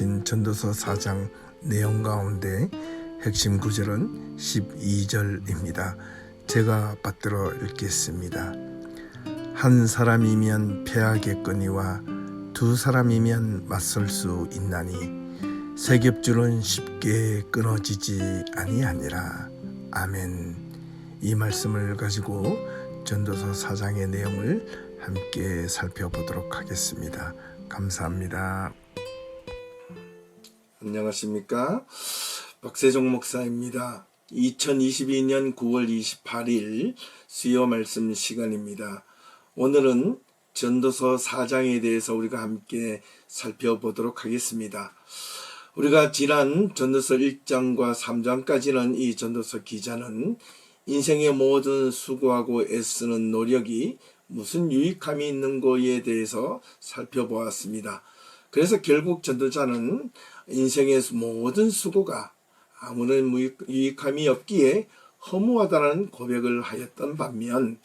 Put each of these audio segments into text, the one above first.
알려주신 전도서 4장 내용 가운데 핵심 구절은 12절입니다. 제가 받들어 읽겠습니다. 한 사람이면 패하겠거니와 두 사람이면 맞설 수 있나니 세 겹줄은 쉽게 끊어지지 아니하니라. 아멘. 이 말씀을 가지고 전도서 4장의 내용을 함께 살펴보도록 하겠습니다. 감사합니다. 안녕하십니까? 박세종 목사입니다. 2022년 9월 28일 수요 말씀 시간입니다. 오늘은 전도서 4장에 대해서 우리가 함께 살펴보도록 하겠습니다. 우리가 지난 전도서 1장과 3장까지는 이 전도서 기자는 인생의 모든 수고하고 애쓰는 노력이 무슨 유익함이 있는 거에 대해서 살펴보았습니다. 그래서 결국 전도자는 인생의 모든 수고가 아무런 유익함이 없기에 허무하다는 고백을 하였던 반면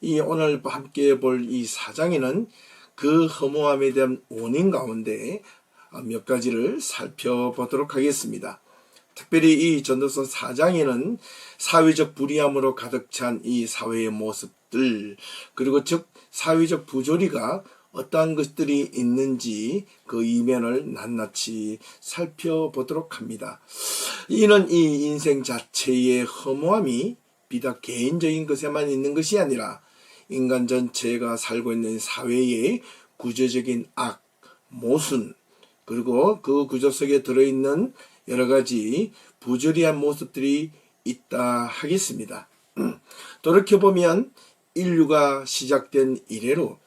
이 오늘 함께 볼 이 사장에는 그 허무함에 대한 원인 가운데 몇 가지를 살펴보도록 하겠습니다. 특별히 이 전도서 4장에는 사회적 불이함으로 가득 찬 이 사회의 모습들 그리고 즉 사회적 부조리가 어떠한 것들이 있는지 그 이면을 낱낱이 살펴보도록 합니다. 이는 이 인생 자체의 허무함이 비단 개인적인 것에만 있는 것이 아니라 인간 전체가 살고 있는 사회의 구조적인 악, 모순, 그리고 그 구조 속에 들어있는 여러 가지 부조리한 모습들이 있다 하겠습니다. 돌이켜보면 인류가 시작된 이래로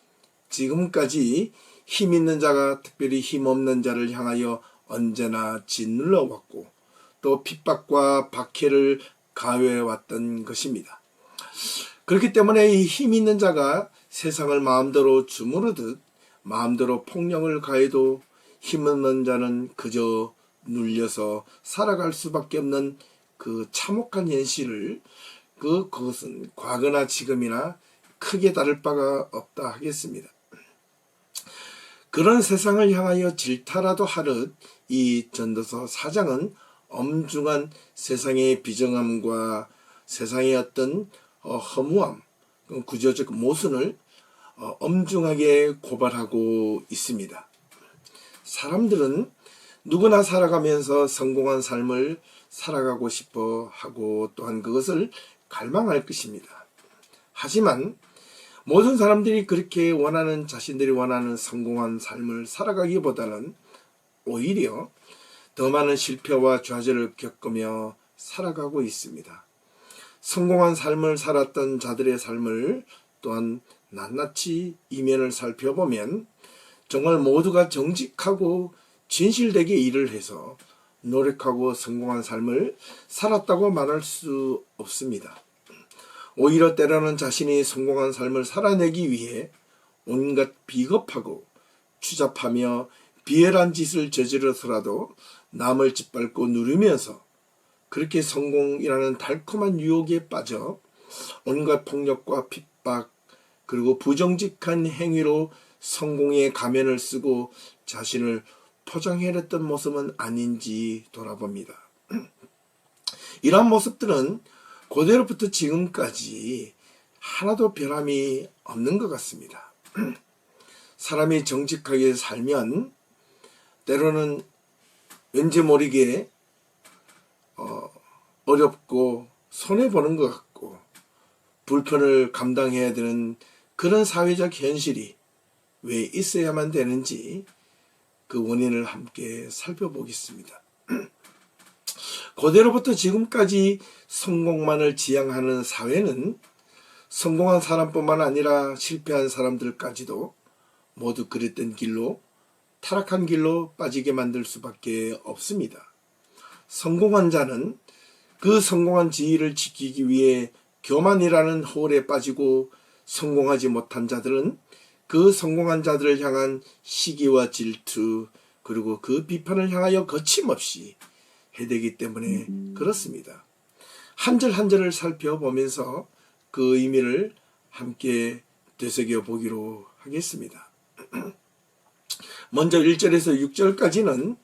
지금까지 힘 있는 자가 특별히 힘 없는 자를 향하여 언제나 짓눌러 왔고 또 핍박과 박해를 가해해 왔던 것입니다. 그렇기 때문에 이 힘 있는 자가 세상을 마음대로 주무르듯 마음대로 폭력을 가해도 힘 없는 자는 그저 눌려서 살아갈 수밖에 없는 그 참혹한 현실을 그 그것은 과거나 지금이나 크게 다를 바가 없다 하겠습니다. 그런 세상을 향하여 질타라도 하듯 이 전도서 사장은 엄중한 세상의 비정함과 세상의 어떤 어, 허무함, 그 구조적 모순을 어, 엄중하게 고발하고 있습니다. 사람들은 누구나 살아가면서 성공한 삶을 살아가고 싶어 하고 또한 그것을 갈망할 것입니다. 하지만 모든 사람들이 그렇게 원하는 자신들이 원하는 성공한 삶을 살아가기보다는 오히려 더 많은 실패와 좌절을 겪으며 살아가고 있습니다. 성공한 삶을 살았던 자들의 삶을 또한 낱낱이 이면을 살펴보면 정말 모두가 정직하고 진실되게 일을 해서 노력하고 성공한 삶을 살았다고 말할 수 없습니다. 오히려 때로는 자신이 성공한 삶을 살아내기 위해 온갖 비겁하고 추잡하며 비열한 짓을 저지르서라도 남을 짓밟고 누르면서 그렇게 성공이라는 달콤한 유혹에 빠져 온갖 폭력과 핍박 그리고 부정직한 행위로 성공의 가면을 쓰고 자신을 포장해냈던 모습은 아닌지 돌아봅니다. 이러한 모습들은 고대로부터 지금까지 하나도 변함이 없는 것 같습니다. 사람이 정직하게 살면 때로는 왠지 모르게 어, 어렵고 손해보는 것 같고 불편을 감당해야 되는 그런 사회적 현실이 왜 있어야만 되는지 그 원인을 함께 살펴보겠습니다. 고대로부터 지금까지 성공만을 지향하는 사회는 성공한 사람뿐만 아니라 실패한 사람들까지도 모두 그랬던 길로 타락한 길로 빠지게 만들 수밖에 없습니다. 성공한 자는 그 성공한 지위를 지키기 위해 교만이라는 홀에 빠지고 성공하지 못한 자들은 그 성공한 자들을 향한 시기와 질투 그리고 그 비판을 향하여 거침없이 해대기 때문에 그렇습니다. 한 절 한 절을 살펴보면서 그 의미를 함께 되새겨 보기로 하겠습니다. 먼저 1절에서 6절까지는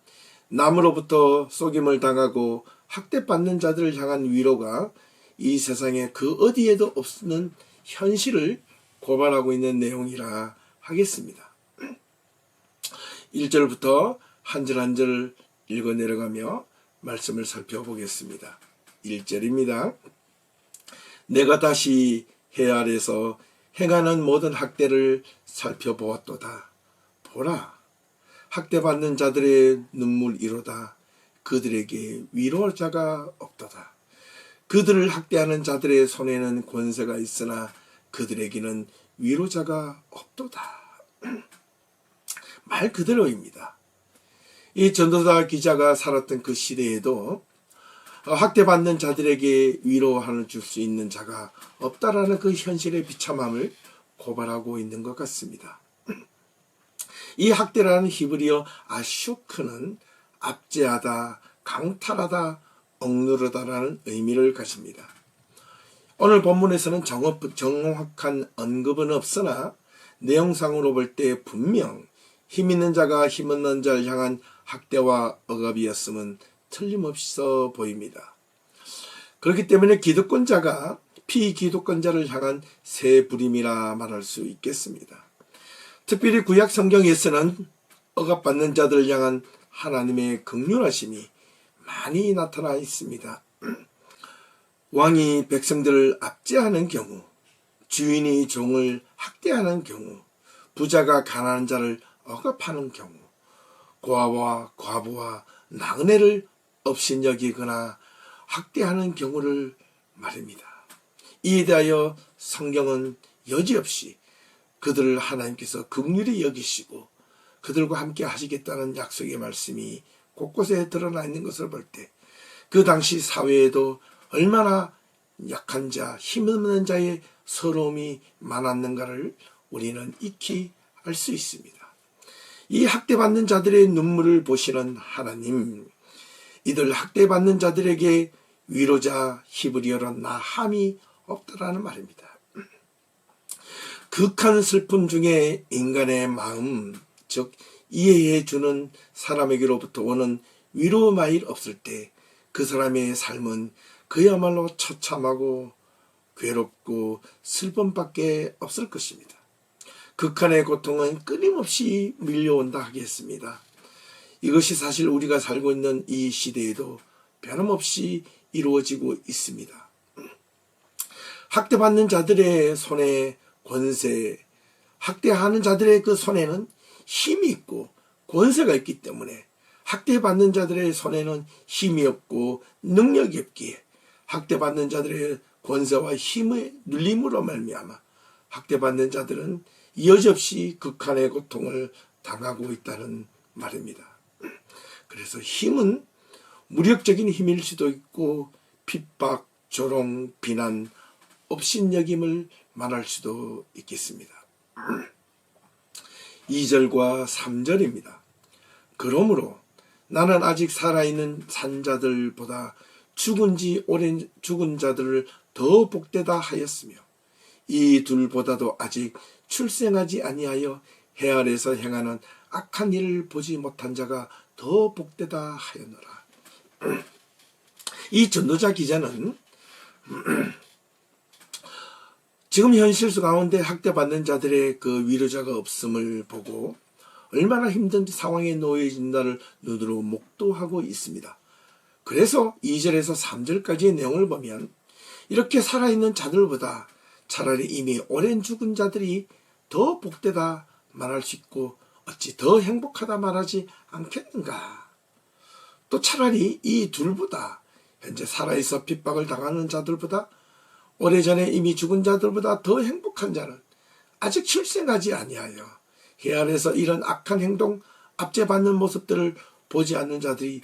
남으로부터 속임을 당하고 학대받는 자들을 향한 위로가 이 세상에 그 어디에도 없는 현실을 고발하고 있는 내용이라 하겠습니다. 1절부터 한 절 한 절 읽어 내려가며 말씀을 살펴보겠습니다. 1절입니다. 내가 다시 해 아래서 행하는 모든 학대를 살펴보았도다. 보라. 학대받는 자들의 눈물이로다. 그들에게 위로자가 없도다. 그들을 학대하는 자들의 손에는 권세가 있으나 그들에게는 위로자가 없도다. 말 그대로입니다. 이 전도사 기자가 살았던 그 시대에도 학대받는 자들에게 위로하는 줄 수 있는 자가 없다라는 그 현실의 비참함을 고발하고 있는 것 같습니다. 이 학대라는 히브리어 아슈크는 압제하다, 강탈하다, 억누르다라는 의미를 가집니다. 오늘 본문에서는 정확, 정확한 언급은 없으나 내용상으로 볼 때 분명 힘 있는 자가 힘 없는 자를 향한 학대와 억압이었음은 틀림없어 보입니다. 그렇기 때문에 기득권자가 피기득권자를 향한 새 부림이라 말할 수 있겠습니다. 특별히 구약 성경에서는 억압받는 자들을 향한 하나님의 극률하심이 많이 나타나 있습니다. 왕이 백성들을 압제하는 경우, 주인이 종을 학대하는 경우, 부자가 가난한 자를 억압하는 경우, 고아와 과부와 나그네를 업신여기거나 학대하는 경우를 말입니다. 이에 대하여 성경은 여지없이 그들을 하나님께서 극률히 여기시고 그들과 함께 하시겠다는 약속의 말씀이 곳곳에 드러나 있는 것을 볼 때 그 당시 사회에도 얼마나 약한 자, 힘없는 자의 서러움이 많았는가를 우리는 익히 알 수 있습니다. 이 학대받는 자들의 눈물을 보시는 하나님, 이들 학대받는 자들에게 위로자 히브리어로 나함이 없다라는 말입니다. 극한 슬픔 중에 인간의 마음, 즉 이해해 주는 사람에게로부터 오는 위로마일 없을 때 그 사람의 삶은 그야말로 처참하고 괴롭고 슬픔밖에 없을 것입니다. 극한의 고통은 끊임없이 밀려온다 하겠습니다. 이것이 사실 우리가 살고 있는 이 시대에도 변함없이 이루어지고 있습니다. 학대받는 자들의 손에 권세, 학대하는 자들의 그 손에는 힘이 있고 권세가 있기 때문에 학대받는 자들의 손에는 힘이 없고 능력이 없기에 학대받는 자들의 권세와 힘의 눌림으로 말미암아 학대받는 자들은 여지없이 극한의 고통을 당하고 있다는 말입니다. 그래서 힘은 무력적인 힘일 수도 있고 핍박, 조롱, 비난, 업신여김을 말할 수도 있겠습니다. 2절과 3절입니다. 그러므로 나는 아직 살아있는 산자들보다 죽은 지 오랜 죽은 자들을 더 복되다 하였으며 이 둘보다도 아직 출생하지 아니하여 해 아래서 행하는 악한 일을 보지 못한 자가 더 복되다 하였노라. 이 전도자 기자는 지금 현실 가운데 학대받는 자들의 그 위로자가 없음을 보고 얼마나 힘든 상황에 놓여진다를 눈으로 목도하고 있습니다. 그래서 2절에서 3절까지의 내용을 보면 이렇게 살아있는 자들보다 차라리 이미 오랜 죽은 자들이 더 복되다 말할 수 있고 어찌 더 행복하다 말하지 않겠는가. 또 차라리 이 둘보다 현재 살아있어 핍박을 당하는 자들보다 오래전에 이미 죽은 자들보다 더 행복한 자는 아직 출생하지 아니하여 해 아래서 이런 악한 행동 압제받는 모습들을 보지 않는 자들이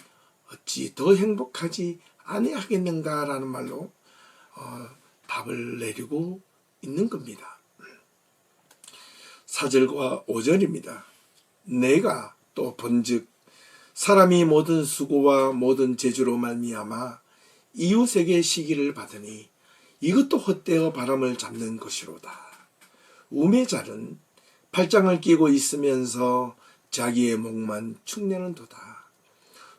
어찌 더 행복하지 아니하겠는가라는 말로 어, 답을 내리고 있는 겁니다. 4절과 5절입니다. 내가 또 본즉 사람이 모든 수고와 모든 재주로 말미암아 이웃에게 시기를 받으니 이것도 헛되어 바람을 잡는 것이로다. 우매자는 팔짱을 끼고 있으면서 자기의 목만 축내는 도다.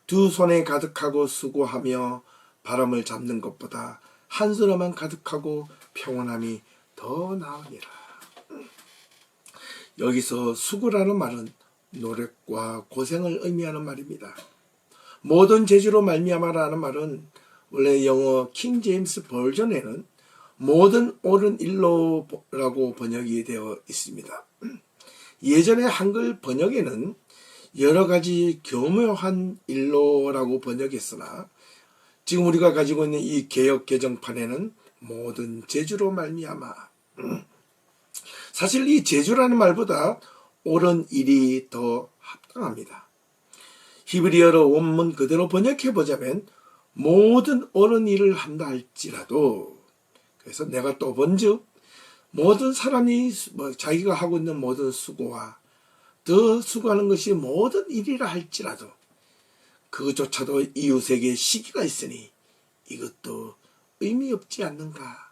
두 손에 가득하고 수고하며 바람을 잡는 것보다 한 손에만 가득하고 평온함이 더 나으니라. 여기서 수고라는 말은 노력과 고생을 의미하는 말입니다. 모든 재주로 말미암아라는 말은 원래 영어 킹 제임스 버전에는 모든 옳은 일로라고 번역이 되어 있습니다. 예전에 한글 번역에는 여러 가지 교묘한 일로라고 번역했으나 지금 우리가 가지고 있는 이 개혁 개정판에는 모든 재주로 말미암아 사실 이 재주라는 말보다 옳은 일이 더 합당합니다. 히브리어로 원문 그대로 번역해 보자면 모든 옳은 일을 한다 할지라도 그래서 내가 또 본즉 모든 사람이 뭐 자기가 하고 있는 모든 수고와 더 수고하는 것이 모든 일이라 할지라도 그조차도 이웃에게 시기가 있으니 이것도 의미 없지 않는가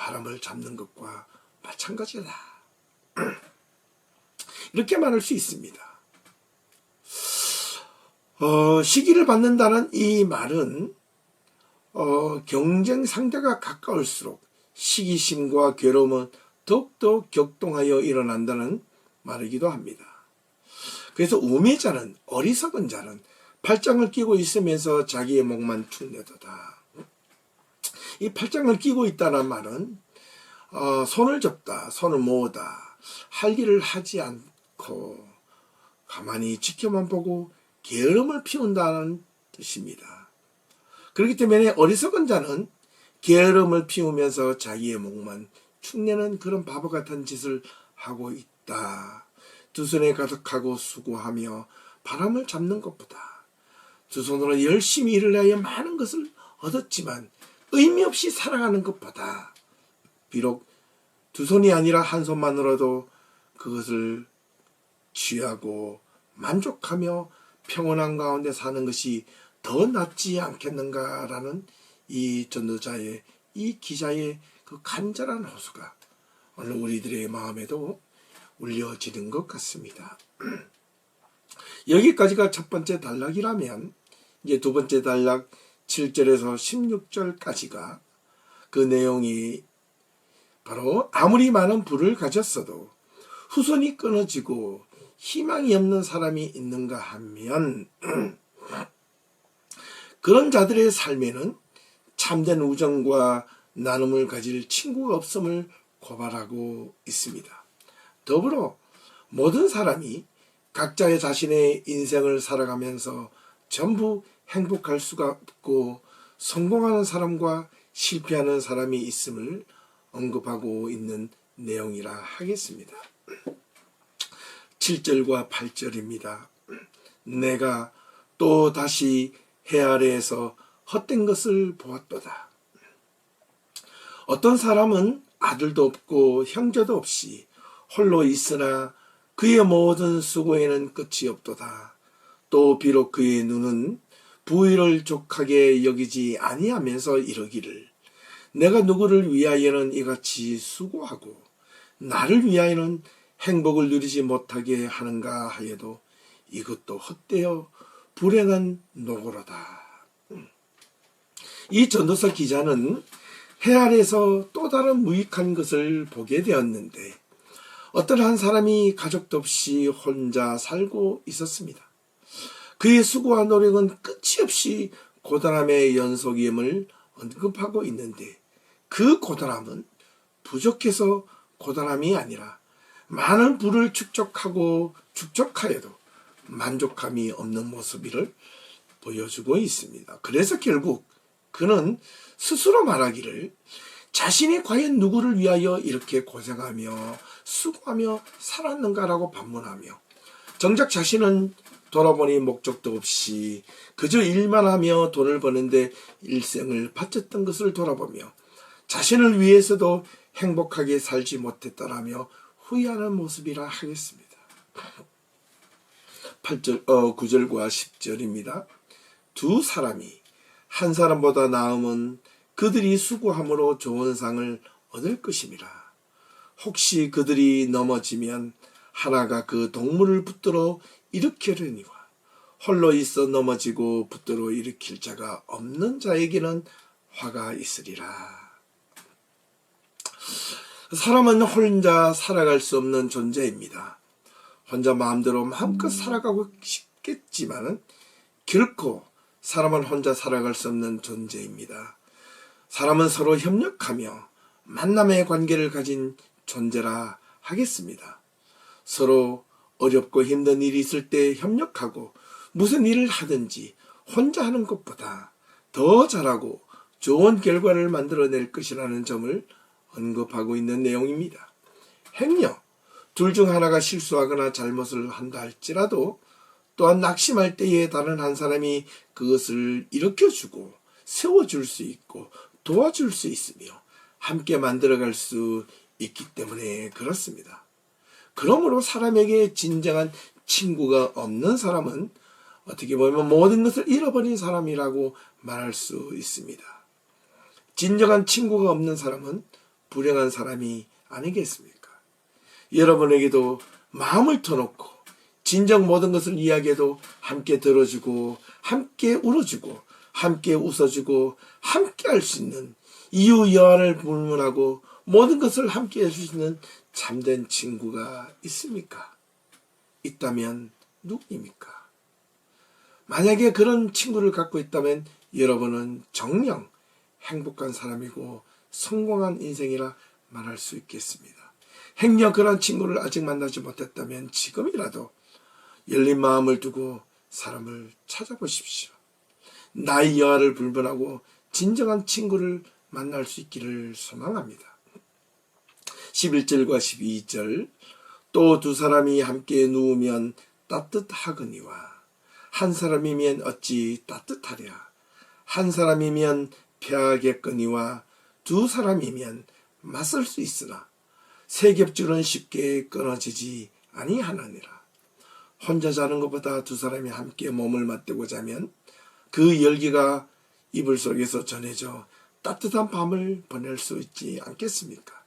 바람을 잡는 것과 마찬가지다 이렇게 말할 수 있습니다. 어, 시기를 받는다는 이 말은 어, 경쟁 상대가 가까울수록 시기심과 괴로움은 더욱더 격동하여 일어난다는 말이기도 합니다. 그래서 우매자는 어리석은 자는 팔짱을 끼고 있으면서 자기의 목만 축내도다. 이 팔짱을 끼고 있다는 말은 어, 손을 접다, 손을 모으다, 할 일을 하지 않고 가만히 지켜만 보고 게으름을 피운다는 뜻입니다. 그렇기 때문에 어리석은 자는 게으름을 피우면서 자기의 목만 축내는 그런 바보 같은 짓을 하고 있다. 두 손에 가득하고 수고하며 바람을 잡는 것보다 두 손으로 열심히 일을 하여 많은 것을 얻었지만 의미 없이 살아가는 것보다 비록 두 손이 아니라 한 손만으로도 그것을 취하고 만족하며 평온한 가운데 사는 것이 더 낫지 않겠는가라는 이 전도자의 이 기자의 그 간절한 호소가 오늘 우리들의 마음에도 울려지는 것 같습니다. 여기까지가 첫 번째 단락이라면 이제 두 번째 단락 7절에서 16절까지가 그 내용이 바로 아무리 많은 부를 가졌어도 후손이 끊어지고 희망이 없는 사람이 있는가 하면 그런 자들의 삶에는 참된 우정과 나눔을 가질 친구가 없음을 고발하고 있습니다. 더불어 모든 사람이 각자의 자신의 인생을 살아가면서 전부 행복할 수가 없고 성공하는 사람과 실패하는 사람이 있음을 언급하고 있는 내용이라 하겠습니다. 7절과 8절입니다. 내가 또 다시 해 아래에서 헛된 것을 보았도다. 어떤 사람은 아들도 없고 형제도 없이 홀로 있으나 그의 모든 수고에는 끝이 없도다. 또 비록 그의 눈은 부위를 족하게 여기지 아니하면서 이러기를 내가 누구를 위하여는 이같이 수고하고 나를 위하여는 행복을 누리지 못하게 하는가 하여도 이것도 헛되어 불행한 노고로다. 이 전도서 기자는 해 아래서 또 다른 무익한 것을 보게 되었는데 어떤 한 사람이 가족도 없이 혼자 살고 있었습니다. 그의 수고와 노력은 끝이 없이 고단함의 연속임을 언급하고 있는데 그 고단함은 부족해서 고단함이 아니라 많은 부를 축적하고 축적하여도 만족함이 없는 모습을 보여주고 있습니다. 그래서 결국 그는 스스로 말하기를 자신이 과연 누구를 위하여 이렇게 고생하며 수고하며 살았는가라고 반문하며 정작 자신은 돌아보니 목적도 없이 그저 일만 하며 돈을 버는데 일생을 바쳤던 것을 돌아보며 자신을 위해서도 행복하게 살지 못했다라며 후회하는 모습이라 하겠습니다. 8절, 어, 9절과 10절입니다. 두 사람이 한 사람보다 나음은 그들이 수고함으로 좋은 상을 얻을 것임이라. 혹시 그들이 넘어지면 하나가 그 동물을 붙들어 일으키려니와 홀로 있어 넘어지고 붙들어 일으킬 자가 없는 자에게는 화가 있으리라. 사람은 혼자 살아갈 수 없는 존재입니다. 혼자 마음대로 마음껏 살아가고 싶겠지만은 결코 사람은 혼자 살아갈 수 없는 존재입니다. 사람은 서로 협력하며 만남의 관계를 가진 존재라 하겠습니다. 서로 어렵고 힘든 일이 있을 때 협력하고 무슨 일을 하든지 혼자 하는 것보다 더 잘하고 좋은 결과를 만들어낼 것이라는 점을 언급하고 있는 내용입니다. 행여 둘 중 하나가 실수하거나 잘못을 한다 할지라도 또한 낙심할 때에 다른 한 사람이 그것을 일으켜주고 세워줄 수 있고 도와줄 수 있으며 함께 만들어갈 수 있기 때문에 그렇습니다. 그러므로 사람에게 진정한 친구가 없는 사람은 어떻게 보면 모든 것을 잃어버린 사람이라고 말할 수 있습니다. 진정한 친구가 없는 사람은 불행한 사람이 아니겠습니까? 여러분에게도 마음을 터놓고 진정 모든 것을 이야기해도 함께 들어주고 함께 울어주고 함께 웃어주고 함께 할 수 있는 이유 여한을 불문하고 모든 것을 함께 있는 참된 친구가 있습니까? 있다면 누구입니까? 만약에 그런 친구를 갖고 있다면 여러분은 정녕 행복한 사람이고 성공한 인생이라 말할 수 있겠습니다. 행여 그런 친구를 아직 만나지 못했다면 지금이라도 열린 마음을 두고 사람을 찾아보십시오. 나의 여하를 불문하고 진정한 친구를 만날 수 있기를 소망합니다. 11절과 12절 또 두 사람이 함께 누우면 따뜻하거니와 한 사람이면 어찌 따뜻하랴 한 사람이면 패하겠거니와 두 사람이면 맞설 수 있으나 세 겹줄은 쉽게 끊어지지 아니하느니라 혼자 자는 것보다 두 사람이 함께 몸을 맞대고 자면 그 열기가 이불 속에서 전해져 따뜻한 밤을 보낼 수 있지 않겠습니까?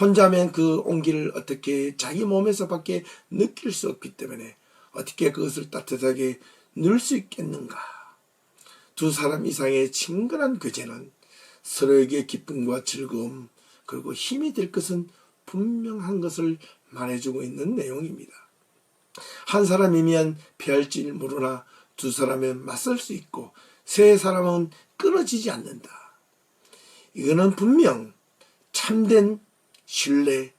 혼자면 그 온기를 어떻게 자기 몸에서 밖에 느낄 수 없기 때문에 어떻게 그것을 따뜻하게 누릴 수 있겠는가? 두 사람 이상의 친근한 교제는 서로에게 기쁨과 즐거움 그리고 힘이 될 것은 분명한 것을 말해주고 있는 내용입니다. 한 사람이면 피할지 모르나 두 사람은 맞설 수 있고 세 사람은 끊어지지 않는다. 이거는 분명 참된 신뢰,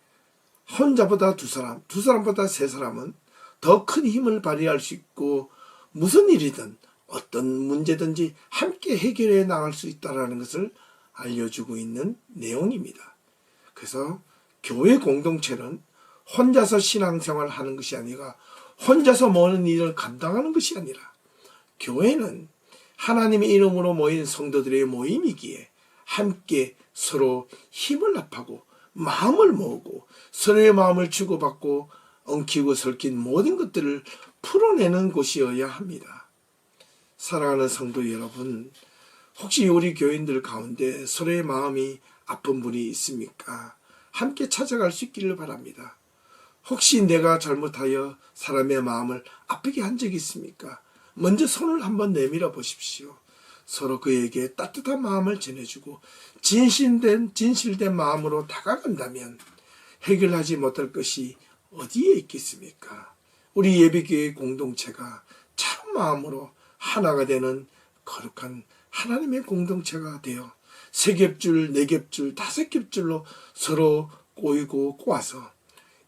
혼자보다 두 사람, 두 사람보다 세 사람은 더 큰 힘을 발휘할 수 있고 무슨 일이든 어떤 문제든지 함께 해결해 나갈 수 있다는 것을 알려주고 있는 내용입니다. 그래서 교회 공동체는 혼자서 신앙생활을 하는 것이 아니라 혼자서 모든 일을 감당하는 것이 아니라 교회는 하나님의 이름으로 모인 성도들의 모임이기에 함께 서로 힘을 합하고 마음을 모으고 서로의 마음을 주고받고 엉키고 설킨 모든 것들을 풀어내는 곳이어야 합니다. 사랑하는 성도 여러분, 혹시 우리 교인들 가운데 서로의 마음이 아픈 분이 있습니까? 함께 찾아갈 수 있기를 바랍니다. 혹시 내가 잘못하여 사람의 마음을 아프게 한 적이 있습니까? 먼저 손을 한번 내밀어 보십시오. 서로 그에게 따뜻한 마음을 전해주고 진실된 진실된 마음으로 다가간다면 해결하지 못할 것이 어디에 있겠습니까? 우리 예비교회 공동체가 참 마음으로 하나가 되는 거룩한 하나님의 공동체가 되어 세 겹줄, 네 겹줄, 다섯 겹줄로 서로 꼬이고 꼬아서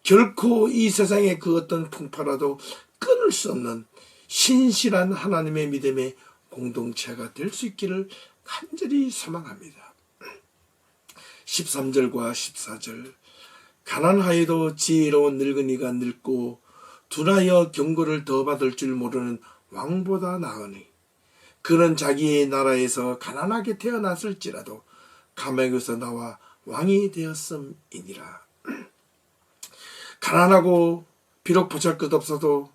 결코 이 세상의 그 어떤 풍파라도 끊을 수 없는 신실한 하나님의 믿음의 공동체가 될 수 있기를 간절히 소망합니다. 13절과 14절 가난하여도 지혜로운 늙은이가 늙고 둔하여 경고를 더 받을 줄 모르는 왕보다 나으니 그는 자기의 나라에서 가난하게 태어났을지라도 감옥에서 나와 왕이 되었음이니라. 가난하고 비록 보잘것없어도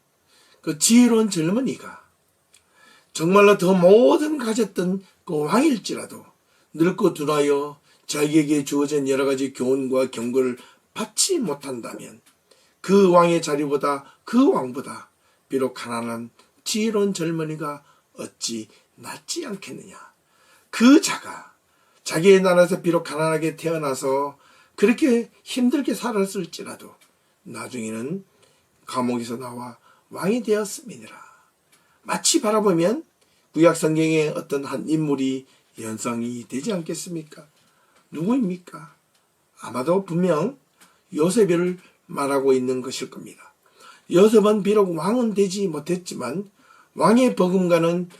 그 지혜로운 젊은이가 정말로 더 모든 가졌던 그 왕일지라도 늙고 둔하여 자기에게 주어진 여러 가지 교훈과 경고를 받지 못한다면 그 왕의 자리보다 그 왕보다 비록 가난한 지혜로운 젊은이가 어찌 낫지 않겠느냐. 그 자가 자기의 나라에서 비록 가난하게 태어나서 그렇게 힘들게 살았을지라도 나중에는 감옥에서 나와 왕이 되었음이니라. 마치 바라보면 구약 성경의 어떤 한 인물이 연상이 되지 않겠습니까? 누구입니까? 아마도 분명 요셉을 말하고 있는 것일 겁니다. 요셉은 비록 왕은 되지 못했지만 왕의 버금가는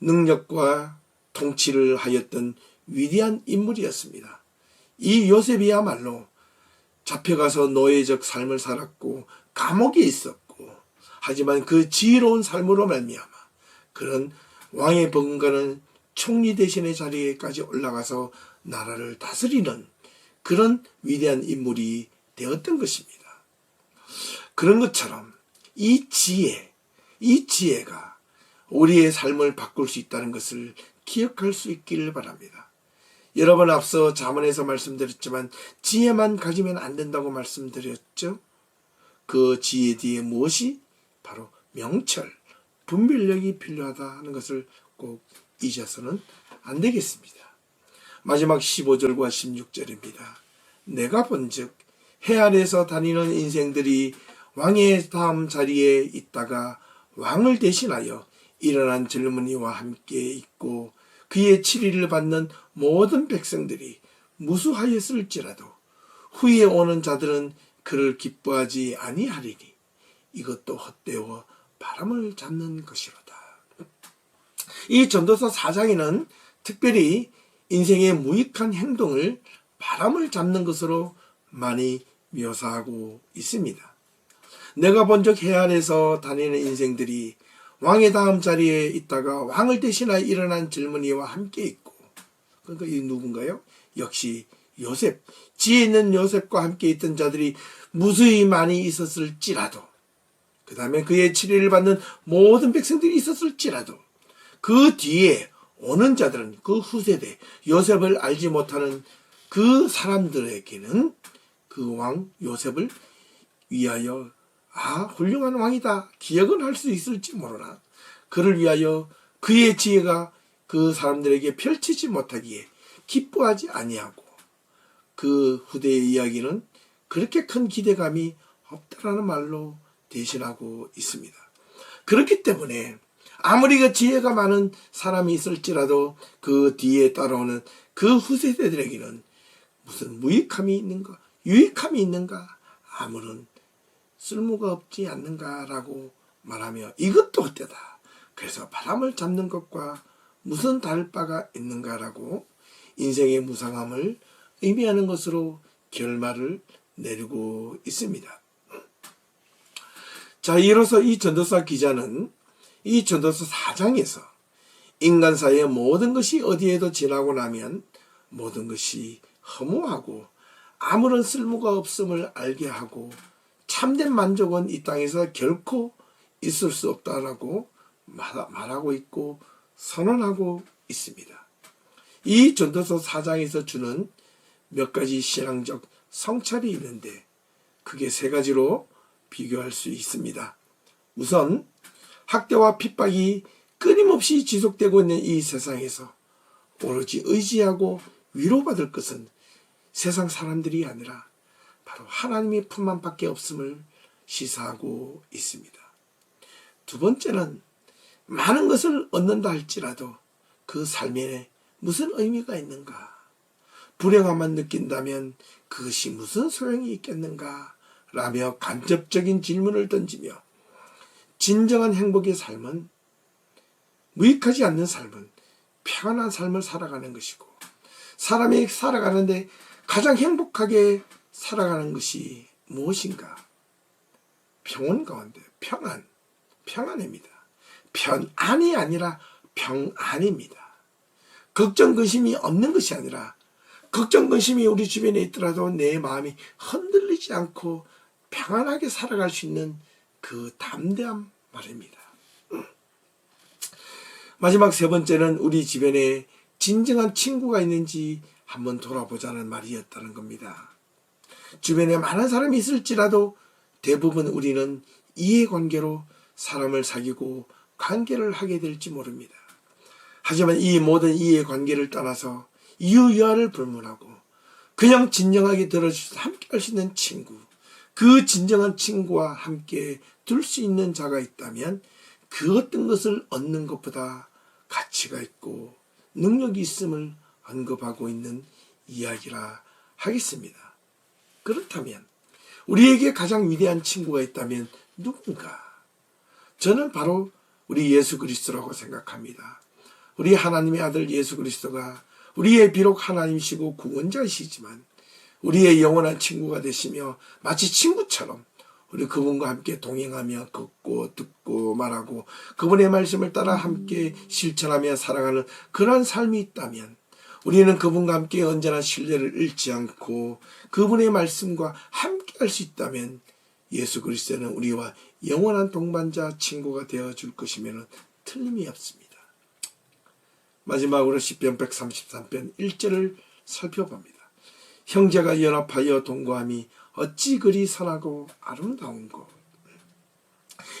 능력과 통치를 하였던 위대한 인물이었습니다. 이 요셉이야말로 잡혀가서 노예적 삶을 살았고 감옥에 있었고 하지만 그 지혜로운 삶으로 말미암아 그런 왕의 버금가는 총리 대신의 자리에까지 올라가서 나라를 다스리는 그런 위대한 인물이 되었던 것입니다. 그런 것처럼 이 지혜, 이 지혜가 우리의 삶을 바꿀 수 있다는 것을 기억할 수 있기를 바랍니다. 여러분 앞서 자문에서 말씀드렸지만 지혜만 가지면 안 된다고 말씀드렸죠. 그 지혜 뒤에 무엇이 바로 명철, 분별력이 필요하다 하는 것을 꼭 잊어서는 안 되겠습니다. 마지막 15절과 16절입니다. 내가 본즉 해 아래서 다니는 인생들이 왕의 다음 자리에 있다가 왕을 대신하여 일어난 젊은이와 함께 있고 그의 치리를 받는 모든 백성들이 무수하였을지라도 후에 오는 자들은 그를 기뻐하지 아니하리니 이것도 헛되어 바람을 잡는 것이로다. 이 전도서 4장에는 특별히 인생의 무익한 행동을 바람을 잡는 것으로 많이 묘사하고 있습니다. 내가 본적 해안에서 다니는 인생들이 왕의 다음 자리에 있다가 왕을 대신하여 일어난 젊은이와 함께 있고 그러니까 이 누군가요? 역시 요셉 지혜 있는 요셉과 함께 있던 자들이 무수히 많이 있었을지라도 그 다음에 그의 치리를 받는 모든 백성들이 있었을지라도 그 뒤에 오는 자들은 그 후세대 요셉을 알지 못하는 그 사람들에게는 그 왕 요셉을 위하여 아 훌륭한 왕이다 기억은 할 수 있을지 모르나 그를 위하여 그의 지혜가 그 사람들에게 펼치지 못하기에 기뻐하지 아니하고 그 후대의 이야기는 그렇게 큰 기대감이 없다라는 말로 대신하고 있습니다. 그렇기 때문에 아무리 그 지혜가 많은 사람이 있을지라도 그 뒤에 따라오는 그 후세대들에게는 무슨 무익함이 있는가, 유익함이 있는가, 아무런 쓸모가 없지 않는가라고 말하며 이것도 헛되다. 그래서 바람을 잡는 것과 무슨 다를 바가 있는가라고 인생의 무상함을 의미하는 것으로 결말을 내리고 있습니다. 자, 이로써 이 전도사 기자는 이 전도서 4장에서 인간사의 모든 것이 어디에도 지나고 나면 모든 것이 허무하고 아무런 쓸모가 없음을 알게 하고 참된 만족은 이 땅에서 결코 있을 수 없다라고 말하고 있고 선언하고 있습니다. 이 전도서 4장에서 주는 몇 가지 신앙적 성찰이 있는데 크게 세 가지로 비교할 수 있습니다. 우선 학대와 핍박이 끊임없이 지속되고 있는 이 세상에서 오로지 의지하고 위로받을 것은 세상 사람들이 아니라 바로 하나님의 품만 밖에 없음을 시사하고 있습니다. 두 번째는 많은 것을 얻는다 할지라도 그 삶에 무슨 의미가 있는가? 불행함만 느낀다면 그것이 무슨 소용이 있겠는가? 라며 간접적인 질문을 던지며 진정한 행복의 삶은 무익하지 않는 삶은 평안한 삶을 살아가는 것이고 사람이 살아가는데 가장 행복하게 살아가는 것이 무엇인가? 평온 가운데 평안, 평안입니다. 편안이 아니라 평안입니다. 걱정 근심이 없는 것이 아니라 걱정 근심이 우리 주변에 있더라도 내 마음이 흔들리지 않고 평안하게 살아갈 수 있는 그 담대함 말입니다. 마지막 세 번째는 우리 주변에 진정한 친구가 있는지 한번 돌아보자는 말이었다는 겁니다. 주변에 많은 사람이 있을지라도 대부분 우리는 이해관계로 사람을 사귀고 관계를 하게 될지 모릅니다. 하지만 이 모든 이해 관계를 떠나서 이유이하를 불문하고 그냥 진정하게 들어주셔서 함께 할 수 있는 친구, 그 진정한 친구와 함께 둘 수 있는 자가 있다면 그 어떤 것을 얻는 것보다 가치가 있고 능력이 있음을 언급하고 있는 이야기라 하겠습니다. 그렇다면 우리에게 가장 위대한 친구가 있다면 누군가? 저는 바로 우리 예수 그리스도라고 생각합니다. 우리 하나님의 아들 예수 그리스도가 우리의 비록 하나님이시고 구원자이시지만 우리의 영원한 친구가 되시며 마치 친구처럼 우리 그분과 함께 동행하며 걷고 듣고 말하고 그분의 말씀을 따라 함께 실천하며 살아가는 그러한 삶이 있다면 우리는 그분과 함께 언제나 신뢰를 잃지 않고 그분의 말씀과 함께 할 수 있다면 예수 그리스도는 우리와 영원한 동반자 친구가 되어 줄 것이면 틀림이 없습니다. 마지막으로 10편 133편 1절을 살펴봅니다. 형제가 연합하여 동거함이 어찌 그리 선하고 아름다운고.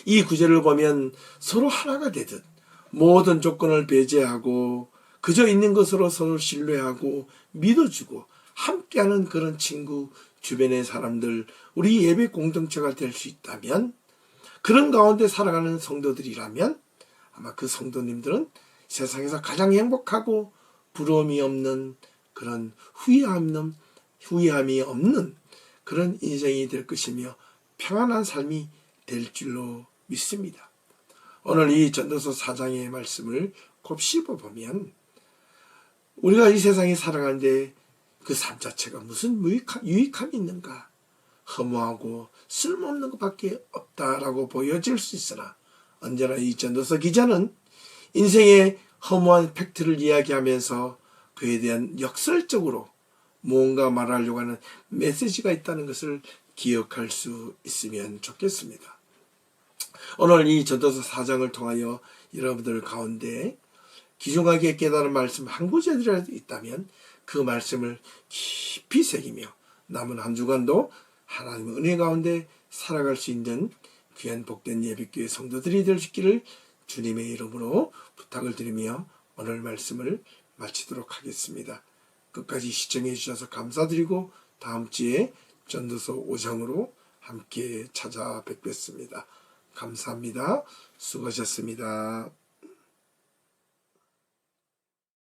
이 구절을 보면 서로 하나가 되듯 모든 조건을 배제하고 그저 있는 것으로 서로 신뢰하고 믿어주고 함께하는 그런 친구, 주변의 사람들, 우리 예배 공동체가 될 수 있다면 그런 가운데 살아가는 성도들이라면 아마 그 성도님들은 세상에서 가장 행복하고 부러움이 없는 그런 후회함 없는 후회함이 없는 그런 인생이 될 것이며 평안한 삶이 될 줄로 믿습니다. 오늘 이 전도서 4장의 말씀을 곱씹어 보면 우리가 이 세상에 살아가는데 그 삶 자체가 무슨 유익함, 유익함이 있는가? 허무하고 쓸모없는 것밖에 없다라고 보여질 수 있으나 언제나 이 전도서 기자는 인생의 허무한 팩트를 이야기하면서 그에 대한 역설적으로 무언가 말하려고 하는 메시지가 있다는 것을 기억할 수 있으면 좋겠습니다. 오늘 이 전도서 4장을 통하여 여러분들 가운데 기중하게 깨달은 말씀 한 구절이라도 있다면 그 말씀을 깊이 새기며 남은 한 주간도 하나님의 은혜 가운데 살아갈 수 있는 귀한 복된 예배교회 성도들이 될 수 있기를 주님의 이름으로 부탁을 드리며 오늘 말씀을 마치도록 하겠습니다. 끝까지 시청해 주셔서 감사드리고 다음 주에 전도서 5장으로 함께 찾아뵙겠습니다. 감사합니다. 수고하셨습니다.